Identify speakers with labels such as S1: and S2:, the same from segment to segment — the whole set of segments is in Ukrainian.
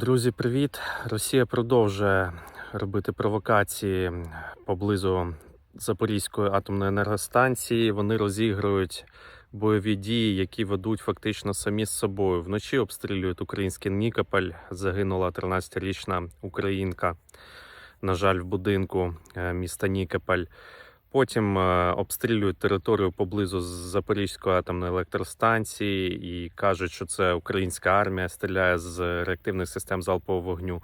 S1: Друзі, привіт! Росія продовжує робити провокації поблизу Запорізької атомної енергостанції. Вони розігрують бойові дії, які ведуть фактично самі з собою. Вночі обстрілюють український Нікополь. Загинула 13-річна українка. На жаль, в будинку е, міста Нікополь. Потім е, обстрілюють територію поблизу Запорізької атомної електростанції і кажуть, що це українська армія стріляє з реактивних систем залпового вогню.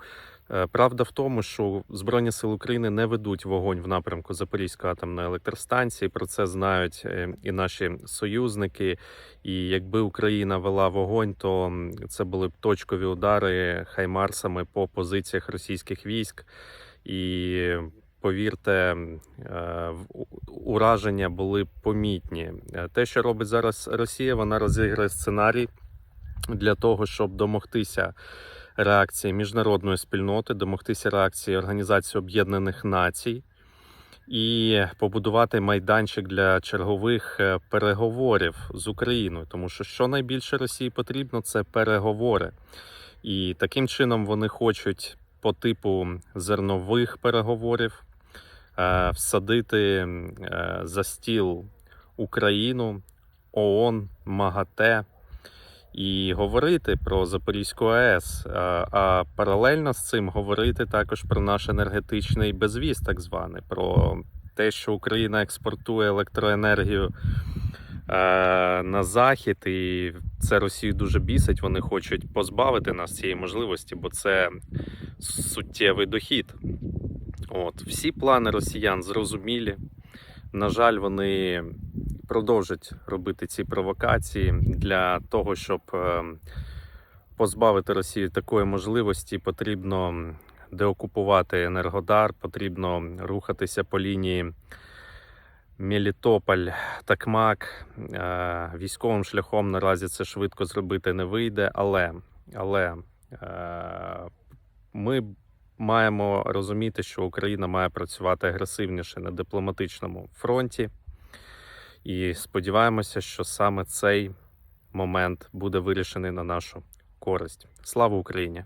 S1: Е, Правда в тому, що Збройні сили України не ведуть вогонь в напрямку Запорізької атомної електростанції. Про це знають е, і наші союзники. І якби Україна вела вогонь, то це були б точкові удари хаймарсами по позиціях російських військ. І повірте, е, ураження були помітні. Е, Те, що робить зараз Росія, вона розіграє сценарій для того, щоб домогтися реакції міжнародної спільноти, домогтися реакції Організації Об'єднаних Націй і побудувати майданчик для чергових е, переговорів з Україною. Тому що що найбільше Росії потрібно, це переговори. І таким чином вони хочуть по типу зернових переговорів всадити е, за стіл Україну, ООН, МАГАТЕ і говорити про Запорізьку АЕС, а, а паралельно з цим говорити також про наш енергетичний безвіз, так званий, про те, що Україна експортує електроенергію е, на захід, і це Росію дуже бісить. Вони хочуть позбавити нас цієї можливості, бо це суттєвий дохід. От всі плани росіян зрозумілі. На жаль, вони продовжать робити ці провокації для того, щоб е, позбавити Росію такої можливості, потрібно деокупувати Енергодар, потрібно рухатися по лінії Мелітополь, Такмак. Е, Військовим шляхом наразі це швидко зробити не вийде, але, але е, ми маємо розуміти, що Україна має працювати агресивніше на дипломатичному фронті. І сподіваємося, що саме цей момент буде вирішений на нашу користь. Слава Україні!